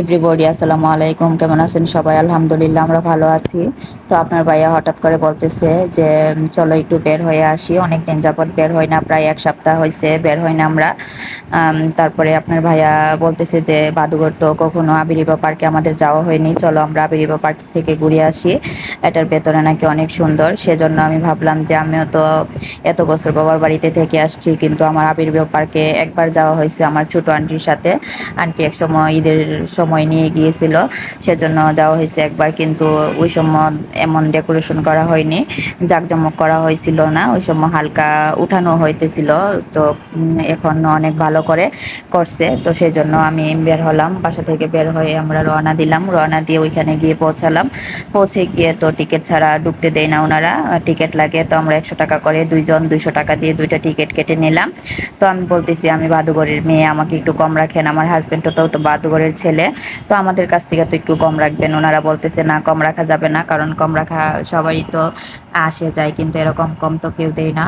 Everybody, আসসালামু আলাইকুম। কেমন আছেন সবাই? আলহামদুলিল্লাহ, আমরা ভালো আছি। তো আপনার ভাইয়া হঠাৎ করে বলতেছে যে চলো একটু বের হয়ে আসি। অনেক দিন যাবৎ বের হয় না, প্রায় এক সপ্তাহ হয়েছে বের হয় না আমরা। তারপরে আপনার ভাইয়া বলতেছে যে বাদুঘর তো কখনো আবিরিবা পার্কে আমাদের যাওয়া হয়নি। চলো আমরা আবিরিবা পার্ক থেকে ঘুরে আসি। এটার ভেতরে নাকি অনেক সুন্দর। সেজন্য আমি ভাবলাম যে, আমিও তো এত বছর বাবার বাড়িতে থেকে আসছি, কিন্তু আমার আবির্ভাব পার্কে একবার যাওয়া হয়েছে আমার ছোট আন্টির সাথে। আন্টি এক সময় ঈদের সময় নিয়ে গিয়েছিল, সেজন্য যাওয়া হয়েছে একবার, কিন্তু ওই সময় এমন ডেকোরেশন করা হয়নি, জাঁকজমক করা হয়েছিল না, ওই সময় হালকা উঠানো হইতেছিল, তো এখন অনেক ভালো করে করছে, তো সেই জন্য আমি বের হলাম, বাসা থেকে বের হয়ে আমরা রওনা দিলাম, রওনা দিয়ে ওইখানে গিয়ে পৌঁছালাম, পৌঁছে গিয়ে তো টিকিট ছাড়া ঢুকতে দেয় না ওনারা টিকিট লাগে, তো আমরা একশো টাকা করে দুইজন দুইশো টাকা দিয়ে দুইটা টিকিট কেটে নিলাম, তো আমি বলতেছি, আমি বাদুগরের মেয়ে, আমাকে একটু কম রাখেন, আমার হাজব্যান্ডও তো বাদুগরের ছেলে তো আমাদের কাছ থেকে তো একটু কম রাখবেন। ওনারা বলতেছে, না, কম রাখা যাবে না, কারণ কম রাখা সবারই তো আসে যায়, কিন্তু এরকম কম তো কেউ দেয় না।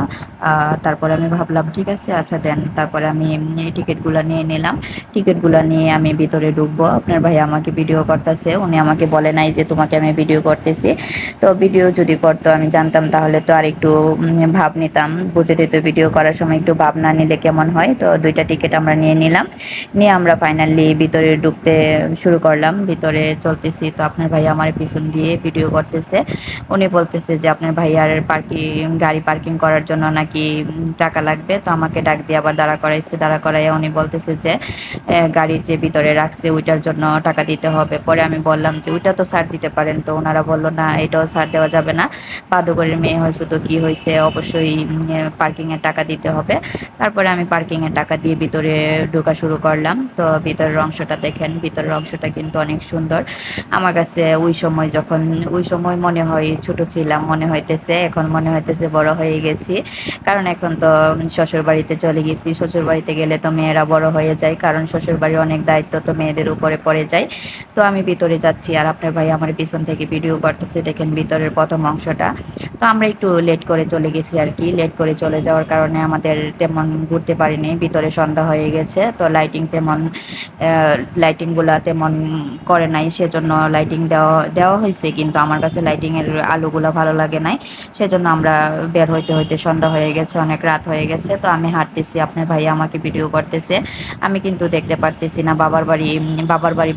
তারপরে আমি ভাবলাম, ঠিক আছে আচ্ছা দেন। তারপরে আমি টিকিটগুলো নিয়ে নিলাম। টিকিটগুলো নিয়ে আমি ভিতরে ঢুকবো। আপনার ভাই আমাকে ভিডিও করতেছে, উনি আমাকে বলে নাই যে, তোমাকে আমি ভিডিও করতেছি। তো ভিডিও যদি করতো, আমি জানতাম তাহলে তো আর একটু ভাব নিতাম। বুঝে দিত ভিডিও করার সময় একটু ভাব না নিলে কেমন হয়। তো দুইটা টিকিট আমরা নিয়ে নিলাম। নিয়ে আমরা ফাইনালি ভিতরে ঢুকতে শুরু করলাম, ভিতরে চলতেছি। তো আপনার ভাই আমার পিছন দিয়ে ভিডিও করতেছে। উনি বলতেছে যে, আপনার ভাইয়ার পার্কিং গাড়ি পার্কিং করার জন্য নাকি টাকা লাগবে? তো আমাকে ডাক দিয়ে আবার দাঁড়া করাইছে। দাঁড়া করাইয়া উনি বলতেছে যে গাড়ি যে ভিতরে রাখছে, ওইটার জন্য টাকা দিতে হবে। পরে আমি বললাম যে, ওইটা তো ছাড় দিতে পারেন। তো ওনারা বলল, না, এটাও ছাড় দেওয়া যাবে না। পাদুকরের মেয়ে হয়েছে তো কি হয়েছে? অবশ্যই পার্কিংয়ের টাকা দিতে হবে। তারপরে আমি পার্কিংয়ের টাকা দিয়ে ভিতরে ঢোকা শুরু করলাম। তো ভিতরের অংশটা দেখেন ভিতরের অংশটা কিন্তু অনেক সুন্দর। আমার কাছে ওই সময় যখন, ওই সময় মনে হয় ছোট ছিলাম, মনে হইতেছে, এখন মনে হইতেছে বড় হয়ে গেছি। কারণ এখন তো শ্বশুর বাড়িতে চলে গেছি, শ্বশুর বাড়িতে গেলে তো মেয়েরা বড় হয়ে যায়, কারণ শ্বশুর বাড়ির অনেক দায়িত্ব তো মেয়েদের উপরে পড়ে যায়। তো আমি ভিতরে যাচ্ছি আর আপনার ভাই আমার পিছন থেকে ভিডিও করতেছে, দেখেন ভিতরের প্রথম অংশটা। তো আমরা একটু লেট করে চলে গেছি আর কি লেট করে চলে যাওয়ার কারণে আমাদের তেমন ঘুরতে পারিনি, ভিতরে সন্ধ্যা হয়ে গেছে, তো লাইটিং তেমন লাইটিংগুলো তেমন করে নাই, সেজন্য লাইটিং দেওয়া দেওয়া হয়েছে, কিন্তু আমার কাছে লাইটিংয়ের আলোগুলো ভালো লাগে নাই। সেজন্য আমরা বের হইতে হইতে সন্ধ্যা হয়ে গেছে, অনেক রাত হয়ে গেছে, তো আমি হাঁটতেছি, আপনার ভাই আমাকে ভিডিও করতেছে। আমি কিন্তু দেখতে পারতেছি না, বাবার বাড়ি বাবার বাড়ি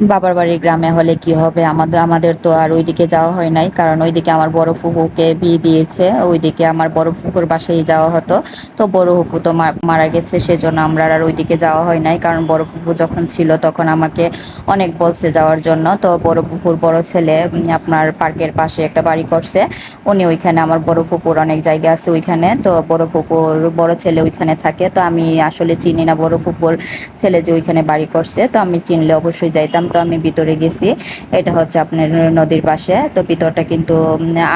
বাবার বাড়ির গ্রামে হলে কি হবে? আমাদের আমাদের তো আর ওইদিকে যাওয়া হয় নাই। কারণ ওইদিকে আমার বড় ফুফুকে বিয়ে দিয়েছে। ওইদিকে আমার বড় ফুফুর বাসায় যাওয়া হতো। তো বড় ফুফু তো মারা গেছে, সেজন্য আমরা আর ওইদিকে যাওয়া হয় নাই। কারণ বড় ফুফু যখন ছিল তখন আমাকে অনেক বলছে যাওয়ার জন্য। তো বড় ফুফুর বড় ছেলে আপনার পার্কের পাশে একটা বাড়ি করছে। উনি ওইখানে, আমার বড় ফুফুর অনেক জায়গা আছে ওইখানে। তো বড় ফুফুর, বড় ছেলে ওইখানে থাকে। তো আমি আসলে চিনি না বড় ফুফুর ছেলে যে ওইখানে বাড়ি করছে। তো আমি চিনলে অবশ্যই যাইতাম। তো আমি ভিতরে গেছি। এটা হচ্ছে আপনার নদীর পাশে। তো ভিতরটা কিন্তু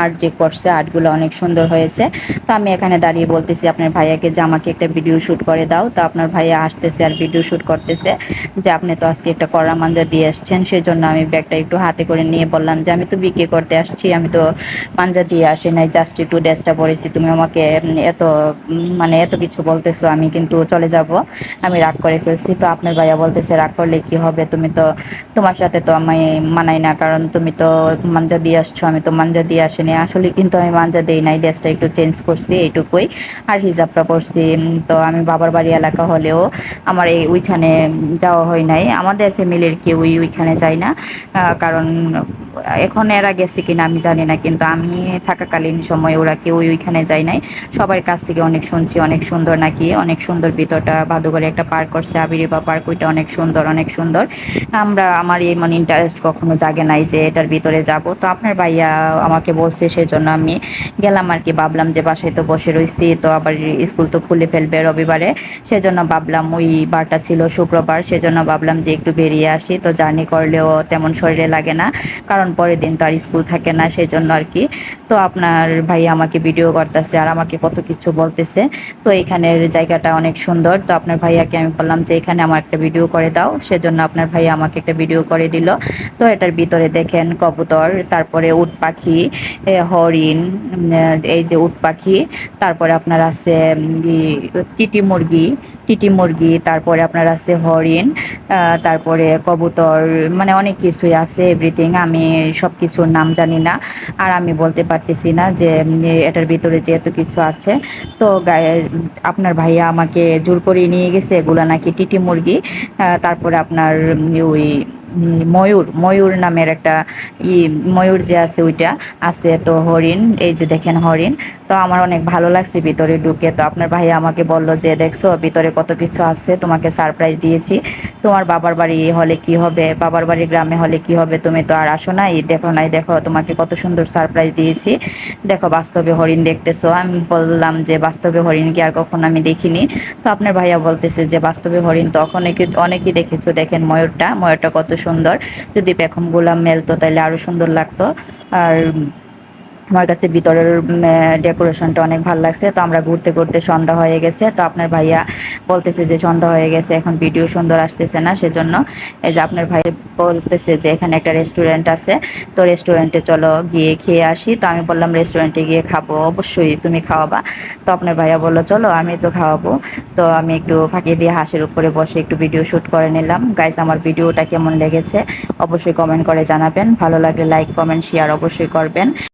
আর্ট যে করছে আর্টগুলো অনেক সুন্দর হয়েছে। তো আমি এখানে দাঁড়িয়ে বলতেছি, আপনার ভাইয়াকে যে আমাকে একটা ভিডিও শ্যুট করে দাও। তো আপনার ভাইয়া আসতেছে আর ভিডিও শ্যুট করতেছে। যে আপনি তো আজকে একটা কড়া মাঞ্জা দিয়ে আসছেন সেই জন্য আমি ব্যাগটা একটু হাতে করে নিয়ে বললাম যে, আমি তো বিক্রি করতে আসছি, আমি তো মাঞ্জা দিয়ে আসি নাই জাস্ট একটু ড্রেসটা পরেছি। তুমি আমাকে এত মানে এত কিছু বলতেছো, আমি কিন্তু চলে যাব। আমি রাগ করে ফেলছি। তো আপনার ভাইয়া বলতেছে, রাগ করলে কি হবে? তুমি তো তোমার সাথে তো আমি মানাই না, কারণ তুমি তো মাঞ্জা দিয়ে আসছো, আমি তো মাঞ্জা দিয়ে আসিনি। আসলে কিন্তু আমি মাঞ্জা দিই নাই, ড্রেসটা একটু চেঞ্জ করছি এইটুকুই। আর হিজাবটা পরছি তো আমি বাবার বাড়ি এলাকা হলেও আমার এই ওইখানে যাওয়া হয় নাই। আমাদের ফ্যামিলির কেউই ওইখানে যায় না কারণ এখন এরা গেছে কিনা আমি জানি না, কিন্তু আমি থাকাকালীন সময় ওরা কেউ ওইখানে যায় নাই। সবার কাছ থেকে অনেক শুনছি, অনেক সুন্দর নাকি, অনেক সুন্দর ভিতরটা ভাদুগরে একটা পার্ক করছে আবিরিবা পার্ক, ওইটা অনেক সুন্দর অনেক সুন্দর। আমরা আমার এই মানে ইন্টারেস্ট কখনো জাগে নাই যে এটার ভিতরে যাব। তো আপনার ভাইয়া আমাকে বলছে সেজন্য আমি গেলাম আর কি, ভাবলাম যে বাসায় তো বসে রয়েছি তো আবার স্কুল তো খুলে ফেলবে রবিবারে। সেজন্য ভাবলাম ওই বারটা ছিল শুক্রবার, সেজন্য ভাবলাম যে একটু বেরিয়ে আসি। তো জার্নি করলেও তেমন শরীরে লাগে না, কারণ পরের দিন তো আর স্কুল থাকে না সেই জন্য আর কি। তো আপনার ভাই আমাকে ভিডিও করতেছে আর আমাকে কত কিছু বলতেছে। তো এখানের জায়গাটা অনেক সুন্দর। তো আপনার ভাইয়াকে আমি বললাম যে এখানে আমার একটা ভিডিও করে দাও, সেজন্য আপনার ভাইয়া আমাকে একটা ভিডিও করে দিল। তো এটার ভিতরে দেখেন কবুতর, তারপরে উট পাখি হরিণ এই যে উট পাখি, তারপরে আপনার আছে টিটি মুরগি টিটি মুরগি, তারপরে আপনার আছে হরিণ তারপরে কবুতর মানে অনেক কিছুই আছে এভরিথিং আমি সব কিছুর নাম জানি না, আর আমি বলতে পারতেছি না যে এটার ভিতরে যেহেতু কিছু আছে। তো আপনার ভাইয়া আমাকে জোর করে নিয়ে গেছে, এগুলো নাকি টিটি মুরগি তারপরে আপনার ওই ময়ূর ময়ূর নামের একটা ই, ময়ূর যে আছে ওইটা আছে তো হরিণ, এই যে দেখেন হরিণ। তো আমার অনেক ভালো লাগছে ভিতরে ঢুকে। তো আপনার ভাই আমাকে বলল যে, দেখছ, ভিতরে কত কিছু আছে, তোমাকে সারপ্রাইজ দিয়েছি। তোমার বাবার বাড়ি হলে কি হবে? বাবার বাড়ি গ্রামে হলে কি হবে? তুমি তো আর আসো নাই, দেখো নাই, দেখো, তোমাকে কত সুন্দর সারপ্রাইজ দিয়েছি। দেখো, বাস্তবে হরিণ দেখতেছো। আমি বললাম যে, বাস্তবে হরিণ কি আর কখনো আমি দেখিনি। তো আপনার ভাইয়া বলতেছে যে, বাস্তবে হরিণ তো অনেকে, অনেকেই দেখেছ। দেখেন ময়ূরটা ময়ূরটা কত সুন্দর। যদি পেখমগুলা মেলতো তাহলে আরও সুন্দর লাগতো। আর আমার কাছে ভিতরের ডেকোরেশনটা অনেক ভালো লাগছে। তো আমরা ঘুরতে ঘুরতে সন্ধ্যা হয়ে গেছে। তো আপনার ভাইয়া বলতেছে যে সন্ধ্যা হয়ে গেছে, এখন ভিডিও সুন্দর আসতেছে না, সেজন্য এই যে আপনার ভাই বলতেছে যে এখানে একটা রেস্টুরেন্ট আছে। তো রেস্টুরেন্টে চলো গিয়ে খেয়ে আসি। তো আমি বললাম রেস্টুরেন্টে গিয়ে খাব, অবশ্যই তুমি খাওয়াবা। তো আপনার ভাইয়া বলল, চলো আমি তো খাওয়াবো। তো আমি একটু ফাঁকি দিয়ে হাঁসের উপরে বসে একটু ভিডিও শ্যুট করে নিলাম। গাইজ আমার ভিডিওটা কেমন লেগেছে, অবশ্যই কমেন্ট করে জানাবেন। ভালো লাগলে লাইক কমেন্ট শেয়ার অবশ্যই করবেন।